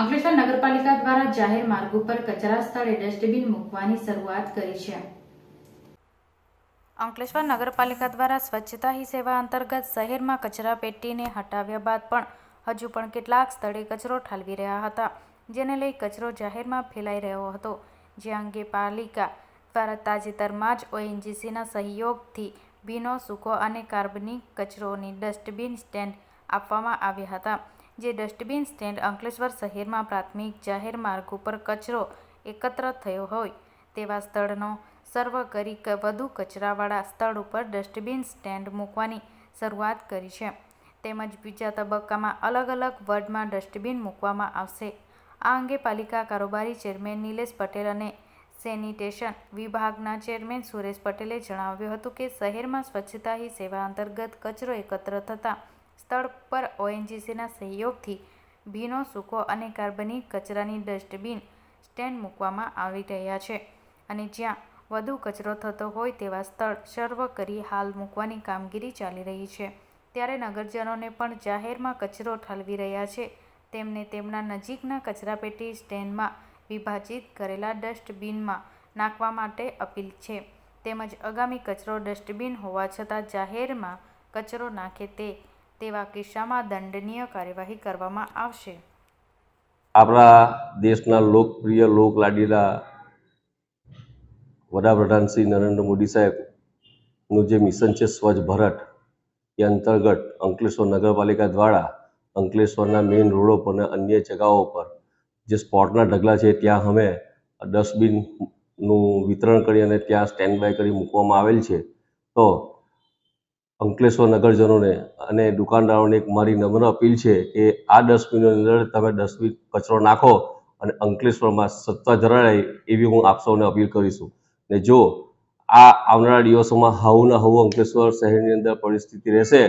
અંકલેશ્વર નગરપાલિકા દ્વારા જાહેર માર્ગ ઉપર કચરા સ્થળે ડસ્ટબિન મૂકવાની શરૂઆત કરી છે. અંકલેશ્વર નગરપાલિકા દ્વારા સ્વચ્છતા હી સેવા અંતર્ગત શહેરમાં કચરા પેટીને હટાવ્યા બાદ પણ હજુ પણ કેટલાક સ્થળે કચરો ઠાલવી રહ્યા હતા, જેને લઈ કચરો જાહેરમાં ફેલાઈ રહ્યો હતો. જે અંગે પાલિકા દ્વારા તાજેતરમાં જ ઓએનજીસીના સહયોગથી ભીનો, સૂકો અને કાર્બનિક કચરોની ડસ્ટબિન સ્ટેન્ડ આપવામાં આવ્યા હતા. જે ડસ્ટબિન સ્ટેન્ડ અંકલેશ્વર શહેરમાં પ્રાથમિક જાહેર માર્ગ ઉપર કચરો એકત્ર થયો હોય, તેવા સ્થળનો સર્વ કરી વધુ કચરાવાળા સ્થળ ઉપર ડસ્ટબિન સ્ટેન્ડ મૂકવાની શરૂઆત કરી છે. તેમજ બીજા તબક્કામાં અલગ અલગ વોર્ડમાં ડસ્ટબિન મૂકવામાં આવશે. આ અંગે પાલિકા કારોબારી ચેરમેન નિલેશ પટેલ અને સેનિટેશન વિભાગના ચેરમેન સુરેશ પટેલે જણાવ્યું હતું કે શહેરમાં સ્વચ્છતા હી સેવા અંતર્ગત કચરો એકત્ર થતાં સ્થળ પર ઓએનજીસીના સહયોગથી ભીનો સૂકો અને કાર્બનિક કચરાની ડસ્ટબિન સ્ટેન્ડ મૂકવામાં આવી રહ્યા છે અને જ્યાં વધુ કચરો થતો હોય તેવા સ્થળ સર્વ કરી હાલ મૂકવાની કામગીરી ચાલી રહી છે. ત્યારે નગરજનોને પણ જાહેરમાં કચરો ઠાલવી રહ્યા છે. તેમને તેમના નજીકના કચરાપેટી સ્ટેન્ડમાં વિભાજિત કરેલા ડસ્ટબિનમાં નાખવા માટે અપીલ છે. તેમજ આગામી કચરો ડસ્ટબિન હોવા છતાં જાહેરમાં કચરો નાખે તે તેવા કિસ્સામાં દંડનીય કાર્યવાહી કરવામાં આવશે. આપણા દેશના લોકપ્રિય લોકલાડીલા વડાપ્રધાન શ્રી નરેન્દ્ર મોદી સાહેબનું જે મિશન છે સ્વચ્છ ભારત, એ અંતર્ગત અંકલેશ્વર નગરપાલિકા દ્વારા અંકલેશ્વરના મેઇન રોડો પર અને અન્ય જગાઓ પર જે સ્પોટના ઢગલા છે, ત્યાં અમે ડસ્ટબિનનું વિતરણ કરી અને ત્યાં સ્ટેન્ડ બાય કરી મૂકવામાં આવેલ છે. તો અંકલેશ્વર નગરજનોને અને દુકાનદારોને એક મારી નમ્ર અપીલ છે કે આ ડસ્ટબિનની અંદર તમે ડસ્ટબિન કચરો નાખો અને અંકલેશ્વરમાં સત્તા ધરાય એવી હું આપ સૌને અપીલ કરીશું. ને જો આ આવનારા દિવસોમાં હવું હવું અંકલેશ્વર શહેરની અંદર પરિસ્થિતિ રહેશે,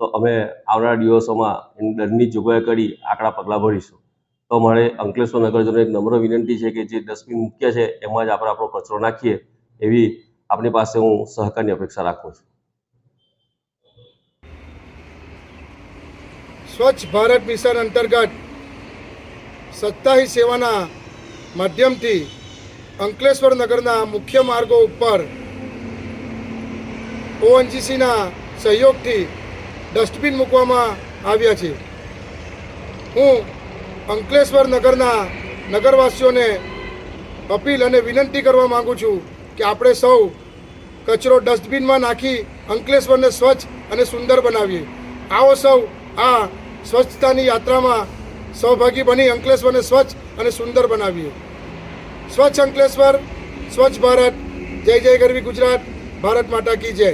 તો અમે આવનારા દિવસોમાં એની દંડની જોગવાઈ કરી આકડા પગલાં ભરીશું. તો મારે અંકલેશ્વર નગરજનો એક નમ્ર વિનંતી છે કે જે ડસ્ટબિન મૂક્યા છે, એમાં જ આપણે આપણો કચરો નાખીએ. એવી આપણી પાસે હું સહકારની અપેક્ષા રાખું છું. સ્વચ્છ ભારત મિશન અંતર્ગત સત્તાહી સેવાના માધ્યમથી અંકલેશ્વર નગરના મુખ્ય માર્ગો ઉપર ઓએનજીસીના સહયોગથી ડસ્ટબિન મૂકવામાં આવ્યા છે. હું અંકલેશ્વર નગરના નગરવાસીઓને અપીલ અને વિનંતી કરવા માગું છું કે આપણે સૌ કચરો ડસ્ટબિનમાં નાખી અંકલેશ્વરને સ્વચ્છ અને સુંદર બનાવીએ. આવો સૌ આ સ્વચ્છતાની યાત્રામાં સહભાગી બની અંકલેશ્વરને સ્વચ્છ અને સુંદર બનાવીએ. સ્વચ્છ અંકલેશ્વર, સ્વચ્છ ભારત, જય જય ગરવી ગુજરાત, ભારત માતા કી જય.